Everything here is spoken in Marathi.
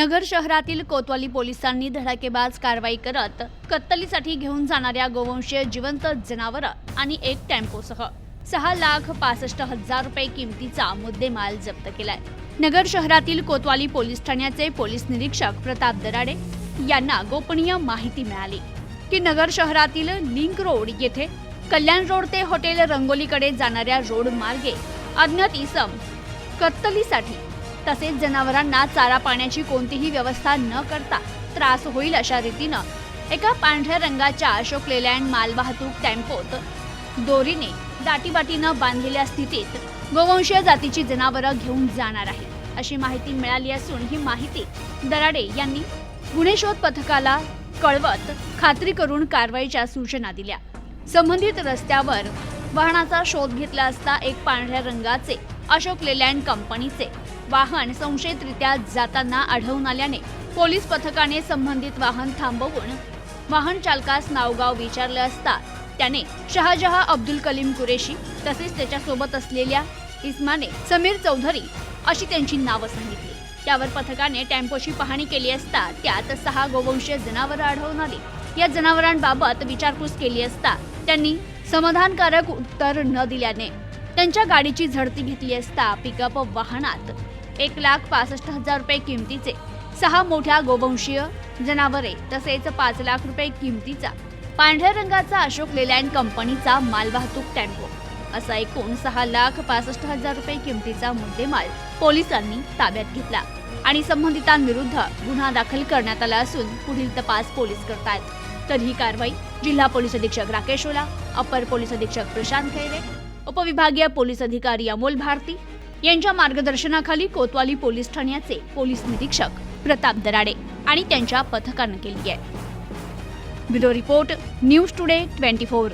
नगर शहरातील कोतवाली पोलिसांनी धडाकेबाज कारवाई करत कत्तलीसाठी घेऊन जाणाऱ्या गोवंशीय जिवंत जनावरं आणि एक टेम्पोसह सहा लाख पासष्ट हजार रुपये किमतीचा मुद्देमाल जप्त केलाय. नगर शहरातील कोतवाली पोलीस ठाण्याचे पोलीस निरीक्षक प्रताप दराडे यांना गोपनीय माहिती मिळाली की नगर शहरातील लिंक रोड येथे कल्याण रोड ते हॉटेल रंगोलीकडे जाणाऱ्या रोड मार्गे अज्ञात इसम कत्तलीसाठी तसेच जनावरांना चारा पाण्याची कोणतीही व्यवस्था न करता त्रास होईल अशा रीतीनं एका पांढऱ्या रंगाच्या अशोक लेलँड मालवाहतूक टेम्पोत दोरीने दाटीबाटीनं बांधलेल्या स्थितीत गोवंशीय जातीची जनावरं घेऊन जाणार आहे अशी माहिती मिळाली असून ही माहिती दराडे यांनी गुन्हे शोध पथकाला कळवत खात्री करून कारवाईच्या सूचना दिल्या. संबंधित रस्त्यावर वाहनाचा शोध घेतला असता एक पांढऱ्या रंगाचे अशोक लेलँड कंपनीचे वाहन संशयितरित्या जाताना आढळून आल्याने पोलीस पथकाने संबंधित वाहन थांबवून वाहन चालकास नावगाव विचारलं असता त्याने शहाजहा अब्दुल कलीम कुरेशी तसेच त्याच्यासोबत असलेल्या इस्माने समीर चौधरी अशी त्यांची नावं सांगितली. त्यावर पथकाने टेम्पोची पाहणी केली असता त्यात सहा गोवंशीय जनावरं आढळून आली. या जनावरांबाबत विचारपूस केली असता त्यांनी समाधानकारक उत्तर न दिल्याने त्यांच्या गाडीची झडती घेतली असता पिकअप वाहनात एक लाख पासष्ट हजार रुपये किमतीचे. सहा मोठ्या गोवंशीय जनावरे तसेच पाच लाख रुपये किमतीचा. पांढऱ्या रंगाचा अशोक लेलँड कंपनीचा मालवाहतूक टेम्पो. असा एकूण सहा लाख पासष्ट हजार रुपये किमतीचा मुद्देमाल पोलिसांनी ताब्यात घेतला आणि संबंधितांविरुद्ध गुन्हा दाखल करण्यात आला असून पुढील तपास पोलीस करतायत. तर ही कारवाई जिल्हा पोलीस अधीक्षक राकेश ओला अपर पोलीस अधीक्षक प्रशांत खैरे उपविभागीय पोलीस अधिकारी अमोल भारती यांच्या मार्गदर्शनाखाली कोतवाली पोलीस ठाण्याचे पोलीस निरीक्षक प्रताप दराडे आणि त्यांच्या पथकानं केली आहे. Bureau report news today twenty four.